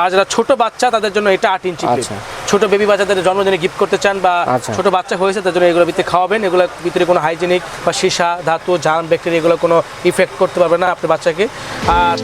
আর যারা ছোট বাচ্চা তাদের জন্য এটা আট ইঞ্চি আচ্ছা। ছোট বেবি বাচ্চাদের জন্মদিনে গিফট করতে চান বা আচ্ছা। ছোট বাচ্চা হয়েছে তাদের জন্য এগুলো ভিতরে খাওয়াবেন এগুলোর ভিতরে কোনো হাইজেনিক বা সীসা ধাতু জার্ম ব্যাকটেরিয়া এগুলো কোনো ইফেক্ট করতে পারবে না আপনার বাচ্চাকে আর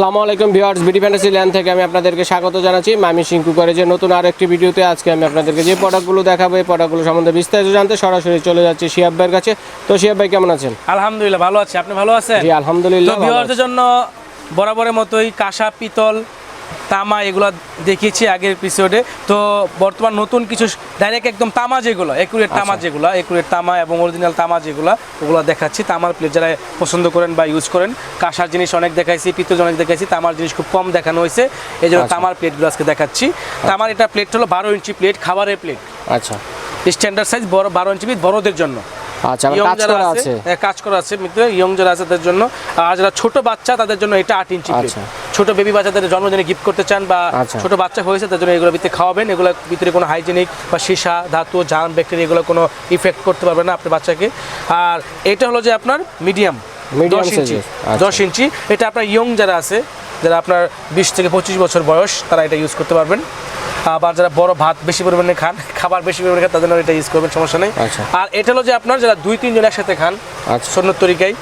আসসালামু আলাইকুম ভিউয়ার্স বিডি ফ্যান্টাসি ল্যান্ড থেকে আমি আপনাদেরকে স্বাগত জানাচ্ছি। মামি সিংকু করে যে নতুন আর একটি ভিডিওতে আজকে আমি আপনাদেরকে যে প্রোডাক্টগুলো দেখাবো এই প্রোডাক্টগুলো সম্বন্ধে বিস্তারিত জানতে সরাসরি চলে যাচ্ছি শিয়াব ভাইয়ের কাছে। তো শিয়াব ভাই কেমন আছেন? আলহামদুলিল্লাহ ভালো আছে। আপনি ভালো আছেন? জি আলহামদুলিল্লাহ ভিউয়ারদের জন্য বরাবরের মতোই কাঁসা পিতল তামা এগুলো দেখিয়েছি আগের এপিসোডে তো বর্তমান নতুন কিছু ডাইরেক্ট একদম তামা যেগুলো একুরেট তামা আচ্ছা। যেগুলো একুরেট তামা এবং অরিজিনাল তামা যেগুলো ওগুলো দেখাচ্ছি। তামার প্লেট যারা পছন্দ করেন বা ইউজ করেন কাঁসার জিনিস অনেক দেখাইছি পিতল অনেক দেখাইছি তামার জিনিস খুব কম দেখানো হয়েছে। এই জন্য আচ্ছা। তামার প্লেটগুলো আজকে দেখাচ্ছি। তামার এটা প্লেট হলো বারো ইঞ্চি প্লেট খাবারের প্লেট আচ্ছা। স্ট্যান্ডার্ড সাইজ বড় বারো ইঞ্চি বড়দের জন্য। আচ্ছা ইয়ং কাজ করা আছে হ্যাঁ, কাজ করা আছে মিত্র ইয়ং যারা আছে তাদের জন্য। আর যারা ছোট বাচ্চা তাদের জন্য এটা আট ইঞ্চি আচ্ছা। ছোট বেবি বাচ্চাদের জন্মদিনে গিফট করতে চান বা আচ্ছা। ছোট বাচ্চা হয়েছে তাদের জন্য এগুলো ভিতরে খাওয়াবেন এগুলো ভিতরে কোনো হাইজেনিক বা সীসা ধাতু জার্ম ব্যাকটেরিয়া এগুলো কোনো ইফেক্ট করতে পারবে না আপনার বাচ্চাকে আর এটা হলো যে আপনার মিডিয়াম দশ ইঞ্চি আচ্ছা। দশ ইঞ্চি এটা আপনার ইয়ং যারা আছে যারা আপনার বিশ থেকে পঁচিশ বছর বয়স তারা এটা ইউজ করতে পারবেন আবার যারা বড় ভাত বেশি পরিমাণে খান খাবার বেশি পরিমাণে খান তাদের এটা ইউজ করবেন সমস্যা নেই আচ্ছা। আর এটা হলো যে আপনার যারা দুই তিনজন একসাথে খান। সন্ন্যত তরিকায়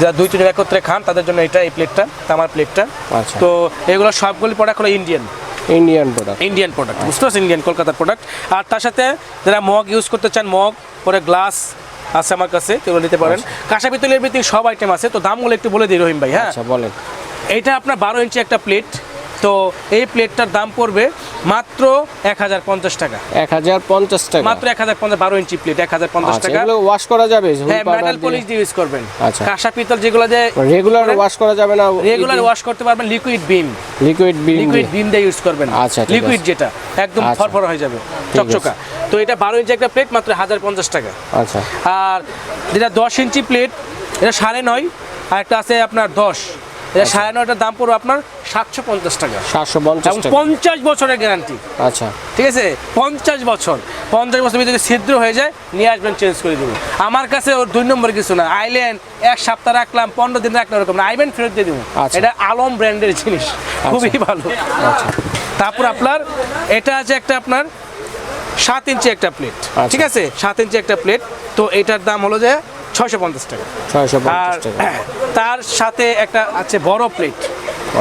যারা দুই তিনজন একত্রে খান তাদের জন্য এটা এই প্লেটটা তামার প্লেটটা আচ্ছা। তো এগুলো সবগুলি প্রোডাক্ট হলো Indian Indian product Indian product বুঝতে পারছেন? ইন্ডিয়ান কলকাতার প্রোডাক্ট আর তার সাথে যারা মগ ইউজ করতে চান মগ পরে গ্লাস আছে আমার কাছে এগুলো নিতে পারেন। কাঁসা পিতলের ভিত্তিক সব আইটেম আছে তো দামগুলো একটু বলে দিই রহিম ভাই হ্যাঁ? আচ্ছা বলেন। এটা আপনার বারো ইঞ্চি একটা প্লেট তো এই প্লেটটার দাম পড়বে মাত্র এক হাজার পঞ্চাশ টাকা। এক হাজার পঞ্চাশ টাকা। মাত্র এক হাজার পঞ্চাশ বারো ইঞ্চি প্লেট এক হাজার পঞ্চাশ আচ্ছা টাকা। এগুলো ওয়াশ করা যাবে হ্যাঁ মেটাল পলিশ দিয়ে। ইউজ করবেন। আচ্ছা। কাঁসা পিতল যেগুলো যে রেগুলার ওয়াশ করা যাবে না রেগুলার ওয়াশ করতে পারবেন liquid Vim liquid Vim liquid Vim দিয়ে ইউজ করবেন। আচ্ছা, লিকুইড যেটা একদম আচ্ছা। ফরফর হয়ে যাবে চকচকা। তো এটা বারো ইঞ্চি একটা প্লেট মাত্র হাজার পঞ্চাশ টাকা। আচ্ছা। আর যেটা দশ ইঞ্চি প্লেট এটা সাড়ে নয় আর একটা আছে আপনার দশ। এটা আচ্ছা। সাড়ে নয়টার দাম পড়বে আপনার সাতশো পঞ্চাশ টাকা। সাতশো পঞ্চাশ পঞ্চাশ বছরের গ্যারান্টি আচ্ছা। ঠিক আছে? পঞ্চাশ বছর। পঞ্চাশ বছর যদি ছিদ্র হয়ে যায় নিয়ে আসবেন চেঞ্জ করে দেবো। আমার কাছে ওর দুই নম্বর কিছু না। আইলেন এক সপ্তাহ রাখলাম পনেরো দিন রাখলাম এরকম না। আইবেন ফেরত দিয়ে দেবো। আচ্ছা। এটা আলম ব্র্যান্ডের জিনিস। খুবই ভালো। আচ্ছা। তারপর আপনার এটা আছে একটা আপনার সাত ইঞ্চি একটা প্লেট আচ্ছা। ঠিক আছে? সাত ইঞ্চি একটা প্লেট তো এটার দাম হলো যে ছয়শো পঞ্চাশ টাকা। ছয়শো আর তার সাথে একটা আছে বড় প্লেট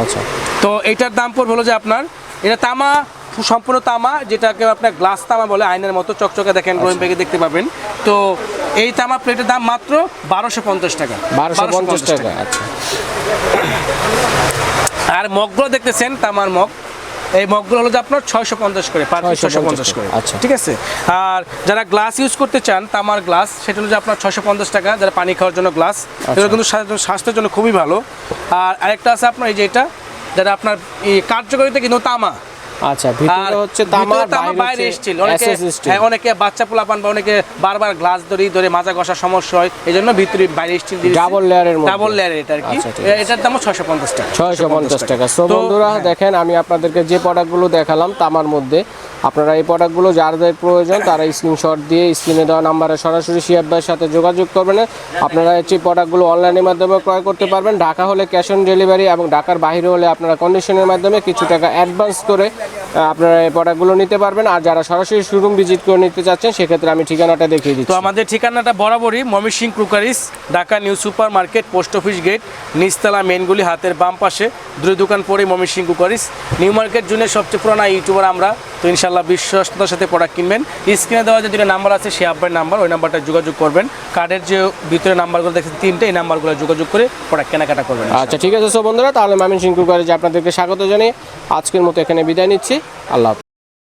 আচ্ছা। তো এটার দাম পড়বে হলো যে আপনার এটা তামা সম্পূর্ণ তামা যেটাকে আপনার গ্লাস তামা বলে আয়নার মতো চকচকে দেখেন আচ্ছা। রহিম ব্যাগে দেখতে পাবেন। তো এই তামা প্লেটের দাম মাত্র বারোশো পঞ্চাশ টাকা। বারোশো পঞ্চাশ টাকা আচ্ছা। আর মগগুলো দেখতেছেন তামার মগ। এই মগগুলো হলো যে আপনার ছয়শো পঞ্চাশ করে পার পিস 650 ছয়শো পঞ্চাশ করে। আচ্ছা। ঠিক আছে? আর যারা গ্লাস ইউজ করতে চান তামার গ্লাস সেটা হলো যে আপনার ছয়শো পঞ্চাশ টাকা যারা পানি খাওয়ার জন্য গ্লাস আচ্ছা। এগুলো কিন্তু স্বাস্থ্যের জন্য খুবই ভালো। আর আরেকটা আছে আপনার এই যে এটা যারা আপনার এই কার্যকারিতা কিন্তু তামা। আচ্ছা ভিতরে হচ্ছে তামা ভিতরে তামা বাইরে স্টিল অনেকে হ্যাঁ, অনেকে বাচ্চা পোলাপান বা অনেকে বারবার গ্লাস ধরে ধরে মাজা ঘষা সমস্যা হয় এই জন্য ভিতরে বাইরে স্টিল layer এর মধ্যে। ডাবল লেয়ার এটা আর কি। আচ্ছা, এটার ছয়শো পঞ্চাশ টাকা। ছয়শো পঞ্চাশ টাকা। সো তো, বন্ধুরা হ্যাঁ। দেখেন আমি আপনাদেরকে যে প্রোডাক্টগুলো দেখালাম তামার মধ্যে আপনারা এই প্রোডাক্টগুলো যাদের প্রয়োজন তারা স্ক্রিনশট দিয়ে স্ক্রিনে দেওয়া নাম্বারে সরাসরি শিয়াব ভাইয়ের সাথে যোগাযোগ করবেন। আপনারা হচ্ছে প্রোডাক্টগুলো অনলাইনের মাধ্যমে ক্রয় করতে পারবেন। ঢাকা হলে ক্যাশ অন ডেলিভারি এবং ঢাকার বাইরে হলে আপনারা কন্ডিশনের মাধ্যমে কিছু টাকা অ্যাডভান্স করে আপনারা এই প্রোডাক্টগুলো নিতে পারবেন। আর যারা সরাসরি শোরুম ভিজিট করে নিতে চাচ্ছেন সেক্ষেত্রে আমি ঠিকানাটা দেখিয়ে তো আমাদের ঠিকানাটা বরাবরই Mymensingh crockeries Dhaka new super market post office gate নিচতলা মেনগুলি হাতের বাম পাশে দুই দোকান পরে ময়মনসিং ক্রুকারিস নিউ মার্কেট জুনের সবচেয়ে পুরোনো ইউটিউবার আমরা তো ইনশাল্লাহ বিশ্বস্ততার সাথে প্রোডাক্ট কিনবেন। স্ক্রিনে দেওয়া যে দুটো নাম্বার আছে সে আব্বার নাম্বার ওই নাম্বারটা যোগাযোগ করবেন। কার্ডের যে ভিতরে নাম্বারগুলো দেখছেন তিনটে এই নাম্বারগুলো যোগাযোগ করে প্রোডাক্ট কেনাকাটা করবেন আচ্ছা ঠিক আছে। সো বন্ধুরা তাহলে মামিন সিংকুর করে আপনাদেরকে স্বাগত জানিয়ে আজকের মতো এখানে বিদায় নিচ্ছি। আল্লাহ হাফেজ।